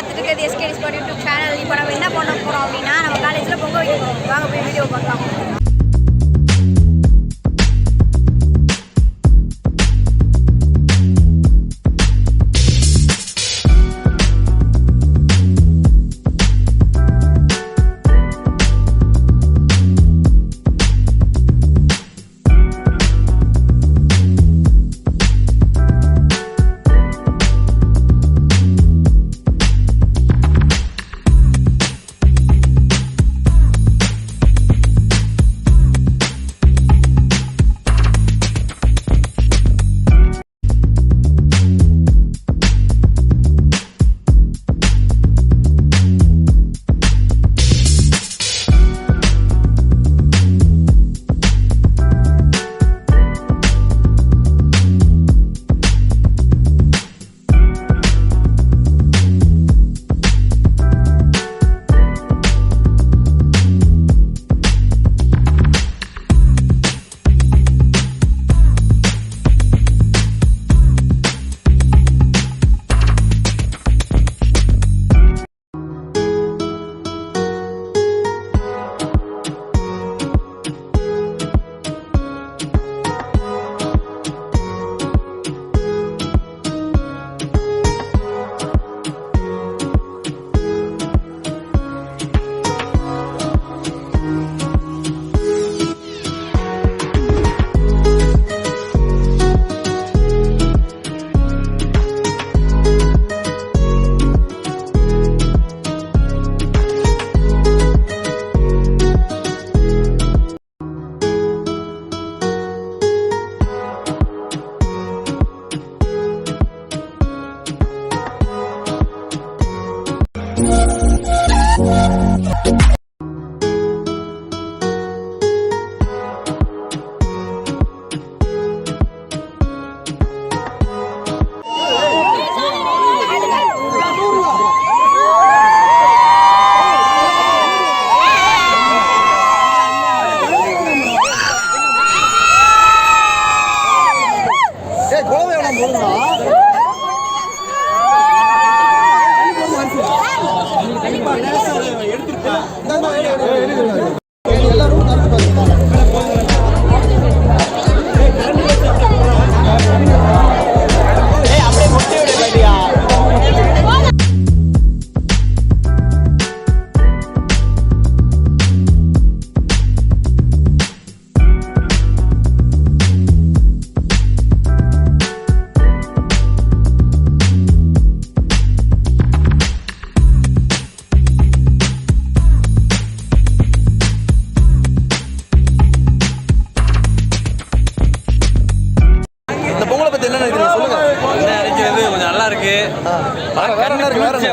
பார்த்துட்டு இருக்கிறது SK spot YouTube channel இப்போ நம்ம என்ன பண்ண போகிறோம் அப்படின்னா நம்ம காலேஜில் பொங்கல் வைக்க போகிறோம் வாங்க போய் வீடியோ பார்க்கலாம்.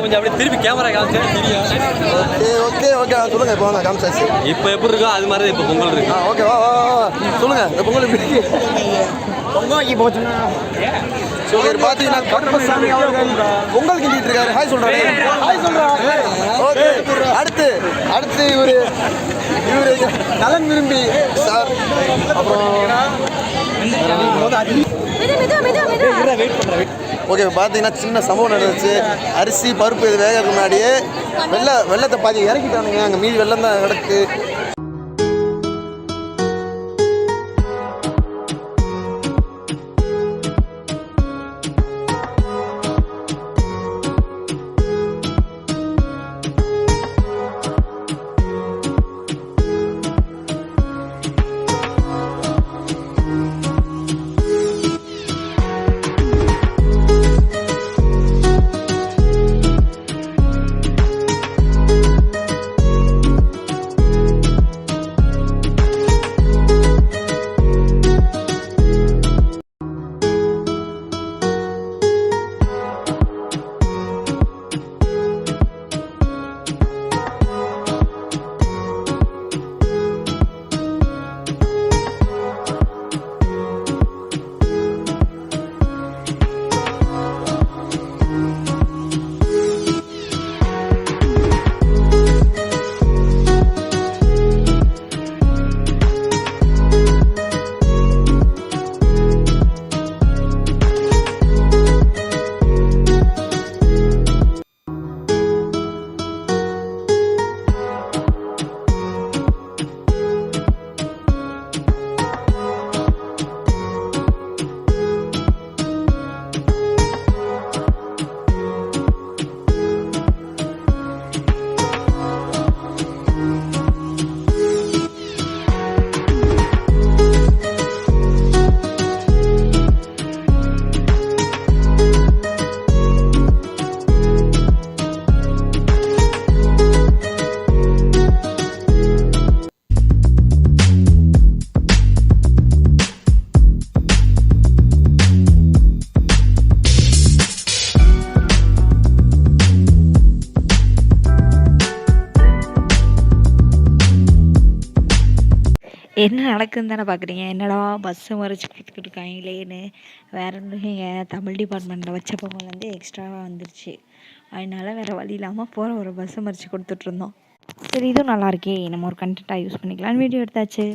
கொஞ்சம் அப்படியே திருப்பி கேமரா காமிச்சா தெரியும். ஓகே ஓகே சொல்லுங்க இப்போ வாங்க காமிச்சாச்சு. இப்போ எப்படி இருக்கோ அது மாதிரி இப்போ பொங்கல் இருக்கு. ஆ ஓகே வா சொல்லுங்க இந்த பொங்கல் எப்படி இருக்கு? பொங்கலுக்கு போச்சுன்னா சரி பாத்தீங்கன்னா கருப்பசாமி அவர்கள் பொங்கல் கிண்டிட்டு இருக்காரு. ஹாய் சொல்றாரு. ஹாய் சொல்றாரு. ஓகே அடுத்து அடுத்து இவரு இவரு நலன் விரும்பி சார் அப்புறம் மெது மெது மெது ஓகே பார்த்தீங்கன்னா சின்ன சம்பவம் நடந்துச்சு. அரிசி பருப்பு இது வேகிறதுக்கு முன்னாடியே வெள்ளை வெள்ளத்தை பாதி இறக்கிட்டானுங்க. அங்கே மீதி வெள்ளம் தான் கிடக்கு. என்ன நடக்குதுன்னு தானே பார்க்குறீங்க என்னடா பஸ்ஸு மறைச்சி கொடுத்துக்கிட்டு இருக்காங்களேன்னு வேற ஒன்றும் தமிழ் டிபார்ட்மெண்ட்டில் வச்ச பொங்கலேருந்து வந்து எக்ஸ்ட்ராவாக வந்துருச்சு. அதனால வேறு வழி இல்லாமல் போகிற ஒரு பஸ்ஸு மறைச்சி கொடுத்துட்ருந்தோம் சரி இதுவும் நல்லா இருக்கே. நம்ம ஒரு கண்டென்ட்டாக யூஸ் பண்ணிக்கலாம்னு வீடியோ எடுத்தாச்சு.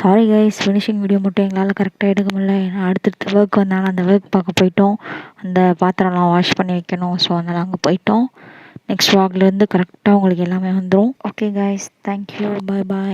சாரி கைஸ் ஃபினிஷிங் வீடியோ மட்டும் எங்களால் கரெக்டாக எடுக்க முடியல. ஏன்னா அடுத்தடுத்த ஒர்க் வந்தாலும் அந்த ஒர்க் பார்க்க போயிட்டோம். அந்த பாத்திரம்லாம் வாஷ் பண்ணி வைக்கணும். ஸோ அதனால் அங்கே போயிட்டோம். நெக்ஸ்ட் வாக்லேருந்து கரெக்டாக உங்களுக்கு எல்லாமே வந்துடும் okay guys thank you bye bye